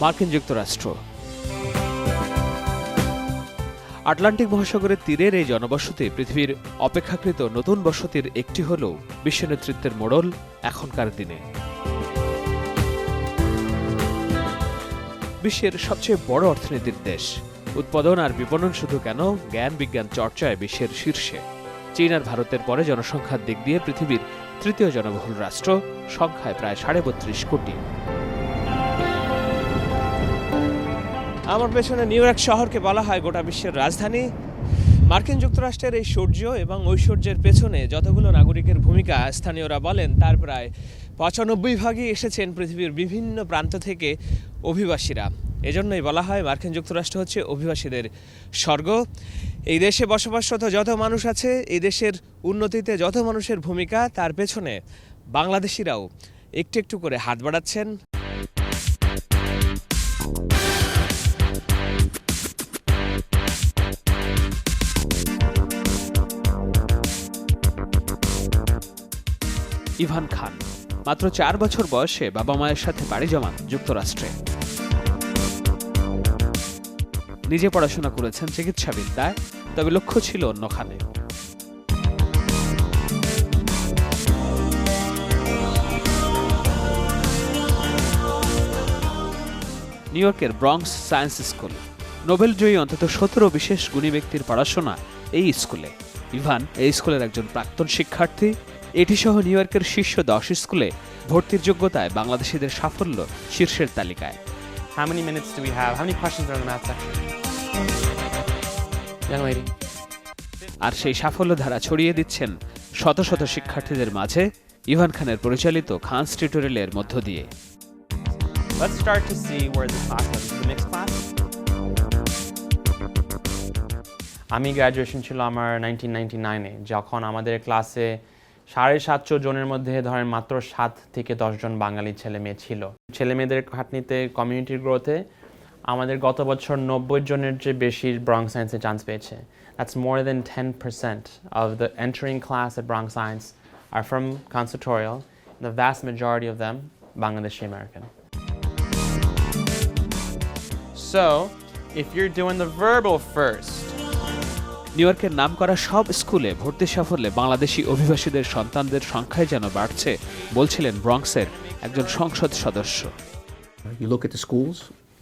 মার্কিন যুক্তরাষ্ট্র। আটলান্টিক মহাসাগরের তীরের এই জনবসতি পৃথিবীর অপেক্ষাকৃত নতুন বসতির একটি হলেও বিশ্ব নেতৃত্বের মোড়ল এখনকার দিনে। বিশ্বের সবচেয়ে বড় অর্থনীতির দেশ। উৎপাদন আর বিপণন শুধু কেন জ্ঞান বিজ্ঞান চর্চায় বিশ্বের শীর্ষে। চীন আর ভারতের পরে জনসংখ্যার দিক দিয়ে পৃথিবীর তৃতীয় জনবহুল রাষ্ট্র, সংখ্যায় প্রায় সাড়ে বত্রিশ কোটি। আমার পেছনে নিউ ইয়র্ক শহরকে বলা হয় গোটা বিশ্বের রাজধানী। মার্কিন যুক্তরাষ্ট্রের এই সূর্য এবং ঐশ্বর্যের পেছনে যতগুলো নাগরিকের ভূমিকা স্থানীয়রা বলেন, তার প্রায় পঁচানব্বই ভাগই এসেছেন পৃথিবীর বিভিন্ন প্রান্ত থেকে অভিবাসীরা। এজন্যই বলা হয় মার্কিন যুক্তরাষ্ট্র হচ্ছে অভিবাসীদের স্বর্গ। এই দেশে বসবাসরত যত মানুষ আছে, এই দেশের উন্নতিতে যত মানুষের ভূমিকা, তার পেছনে বাংলাদেশিরাও একটু একটু করে হাত বাড়াচ্ছেন। ইভান খান। মাত্র চার বছর বয়সে বাবা মায়ের সাথে বাড়ি জমান যুক্তরাষ্ট্রে। নিজে পড়াশোনা করেছেন চিকিৎসাবিদ্যায়, তবে লক্ষ্য ছিল অন্যখানে নিউ ইয়র্কের ব্রঙ্কস সায়েন্স স্কুল। নোবেল জয়ী অন্তত সতেরো বিশেষ গুণী ব্যক্তির পড়াশোনা এই স্কুলে। ইভান এই স্কুলের একজন প্রাক্তন শিক্ষার্থী এটি সহ নিউ ইয়র্কের শীর্ষ দশ স্কুলে ভর্তির যোগ্যতায় বাংলাদেশিদের সাফল্য শীর্ষের তালিকায় How many minutes do we have? How many questions are in the math section? Young lady. আর সেই সাফল্য ধারা ছড়িয়ে দিচ্ছেন শত শত শিক্ষার্থীদের মাঝে ইভান খানের পরিচালিত খানস টিউটোরিয়ালের মধ্য দিয়ে Let's start to see where this class is the mixed class. আমি গ্র্যাজুয়েশন ছিল আমার নাইনটিন নাইনটি নাইনে যখন আমাদের ক্লাসে সাড়ে সাতশো জনের মধ্যে ধরেন মাত্র সাত থেকে দশজন বাঙালি ছেলে মেয়ে ছিল ছেলে মেয়েদের খাটনিতে কমিউনিটির গ্রোথে আমাদের গত বছর নব্বই জনের যে বেশি ব্রং সায়েন্সে চান্স পেয়েছে that's more than ten percent of the entering class at Bronx science R from conservatorial the vast majority of them Bangladeshi American. So, if you're doing the verbal first, new ইয়র্কের নামকরা সব স্কুলে ভর্তি সাফল্যে বাংলাদেশি অভিবাসীদের সন্তানদের সংখ্যায় যেন বাড়ছে বলছিলেন ব্রঙ্কসের একজন সংসদ সদস্য You look at schools,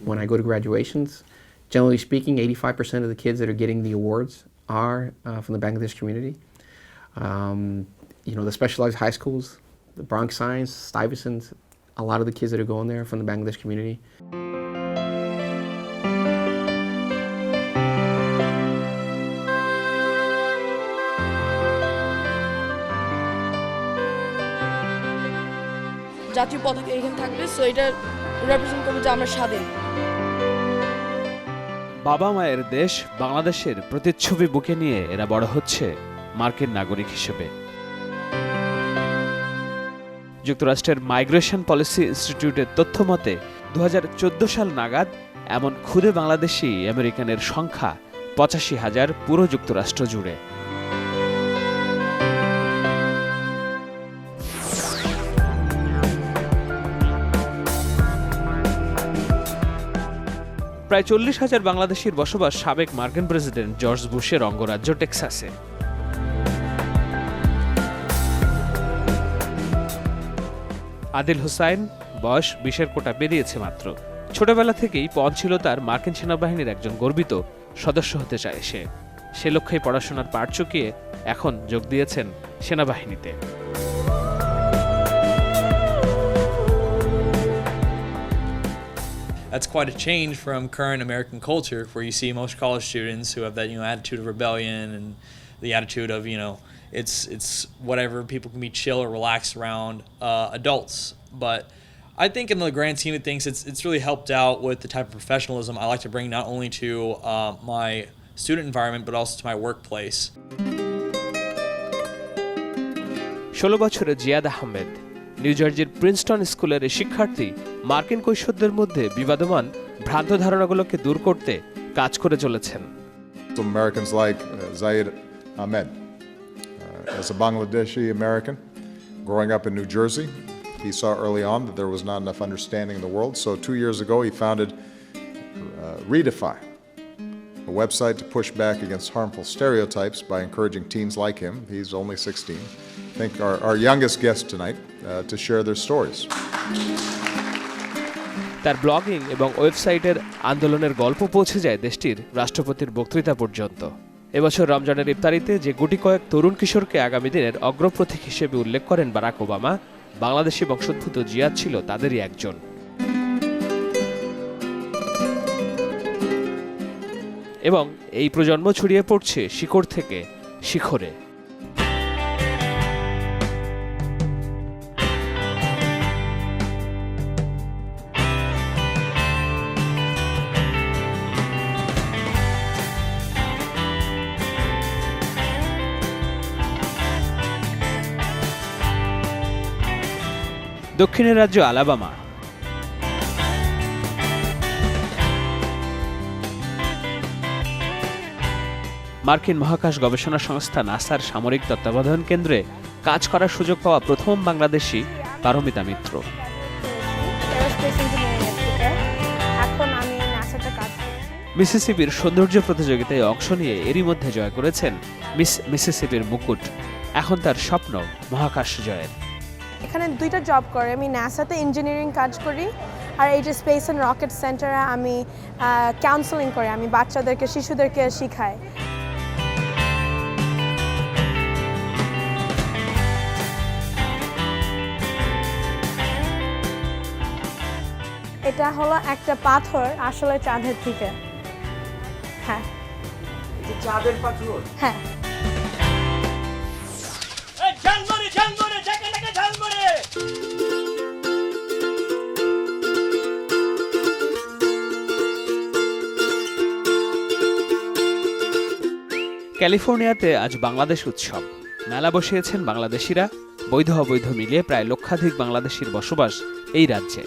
when I go to graduations, generally speaking, 85% of the kids that are getting the awards are uh, from the Bangladesh community. Um, you know, the specialized high schools, the Bronx Science, Stuyvesant, a lot of the kids that are going there from the Bangladesh community. জাতীয় পতাকা এখানে থাকবে so এটা represent করবে যে আমরা স্বাধীন। বাবা মায়ের দেশ বাংলাদেশের প্রতিচ্ছবি বুকে নিয়ে এরা বড় হচ্ছে মার্কিন নাগরিক হিসেবে। যুক্তরাষ্ট্রের মাইগ্রেশন পলিসি ইনস্টিটিউটের তথ্য মতে দু হাজার চোদ্দ সাল নাগাদ এমন ক্ষুদে বাংলাদেশি আমেরিকানের সংখ্যা পঁচাশি হাজার পুরো যুক্তরাষ্ট্র জুড়ে। প্রায় চল্লিশ হাজার বাংলাদেশির বসবাস সাবেক মার্কিন প্রেসিডেন্ট জর্জ বুশের অঙ্গরাজ্য টেক্সাসে। আদিল হুসাইন, বয়স বিশের কোটা পেরিয়েছে মাত্র। ছোটবেলা থেকেই পণ ছিল তার মার্কিন সেনাবাহিনীর একজন গর্বিত সদস্য হতে চায় সে। সে লক্ষ্যেই পড়াশোনার পাঠ চুকিয়ে এখন যোগ দিয়েছেন সেনাবাহিনীতে। that's quite a change from current American culture, where you see most college students who have that you know attitude of rebellion and the attitude of you know it's it's whatever people can be chill or relaxed around uh, adults. But I think in the grand scheme of things, it's it's really helped out with the type of professionalism I like to bring not only to uh, my student environment but also to my workplace. ষোলো বছরের জিয়াদ আহমেদ নিউ জার্জির Princeton স্কুলের শিক্ষার্থী মার্কিন কৈশোরদের মধ্যে বিবাদমান ভ্রান্ত ধারণাগুলোকে দূর করতে কাজ করে চলেছেন Americans like uh. Uh, as a Bangladeshi American growing up in New Jersey, He saw early on that there was not enough understanding in the world, so two years ago he founded uh, Redefy, a website to push back against harmful stereotypes by encouraging teens like him, he's only 16, I think our, our youngest guest tonight, uh, to share their stories. তার blogging এবং ওয়েবসাইটের আন্দোলনের গল্প পৌঁছে যায় দেশটির রাষ্ট্রপতির বক্তৃতা পর্যন্ত। এবছর রমজানের ইফতারিতে যে গুটি কয়েক তরুণ কিশোরকে আগামী দিনের অগ্রপ্রতীক হিসেবে উল্লেখ করেন বারাক ওবামা বাংলাদেশি বংশোদ্ভূত জিয়াদ ছিল তাদেরই একজন। এবং এই প্রজন্ম ছড়িয়ে পড়ছে শিকড় থেকে শিখরে। দক্ষিণের রাজ্য আলাবামা। মার্কিন মহাকাশ গবেষণা সংস্থা নাসার সামরিক তত্ত্বাবধান কেন্দ্রে কাজ করার সুযোগ পাওয়া প্রথম বাংলাদেশি পারমিতা মিত্র। মিসিসিপির সৌন্দর্য প্রতিযোগিতায় অংশ নিয়ে এরই মধ্যে জয় করেছেন মিস মিসিসিপির মুকুট। এখন তার স্বপ্ন মহাকাশ জয়ের। এখানে দুইটা জব করে। আমি ন্যাসাতে ইঞ্জিনিয়ারিং কাজ করি আর এই যে স্পেস অ্যান্ড রকেট সেন্টারে আমি কাউন্সেলিং করি। আমি বাচ্চাদেরকে শিশুদেরকে শিখাই। এটা হলো একটা পাথর আসলে চাঁদের থেকে হ্যাঁ। চাঁদের পাথর? হ্যাঁ। ক্যালিফোর্নিয়াতে আজ বাংলাদেশ উৎসব। মেলা বসিয়েছেন বাংলাদেশিরা। বৈধ অবৈধ মিলিয়ে প্রায় লক্ষাধিক বাংলাদেশির বসবাস এই রাজ্যে।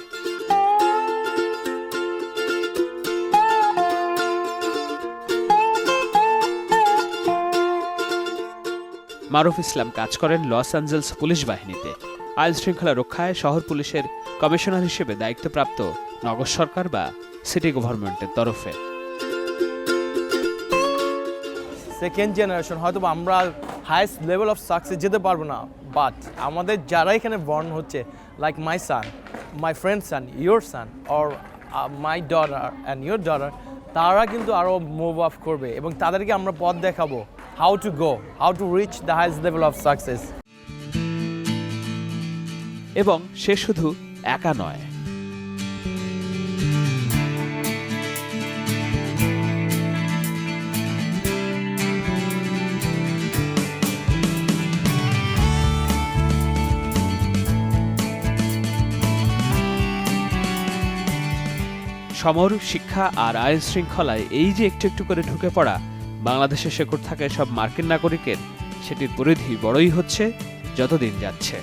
মারুফ ইসলাম কাজ করেন লস অ্যাঞ্জেলস পুলিশ বাহিনীতে। আইন শৃঙ্খলা রক্ষায় শহর পুলিশের কমিশনার হিসেবে দায়িত্বপ্রাপ্ত নগর সরকার বা সিটি গভর্নমেন্টের তরফে। সেকেন্ড জেনারেশন হয়তো আমরা হাইস্ট লেভেল অফ সাকসেস যেতে পারব না বাট আমাদের যারা এখানে বর্ন হচ্ছে like my son my friend son your son or my daughter and your daughter তারা কিন্তু আরও মুভ অফ করবে এবং তাদেরকে আমরা পথ দেখাবো how to go how to reach the highest level of success এবং সে শুধু একা নয়। সমর, শিক্ষা আর আইন শৃঙ্খলায় এই যে একটু একটু করে ঢুকে পড়া, বাংলাদেশে শেকড় থাকে সব মার্কিন নাগরিকের, সেটির পরিধি বড়ই হচ্ছে যতদিন যাচ্ছে।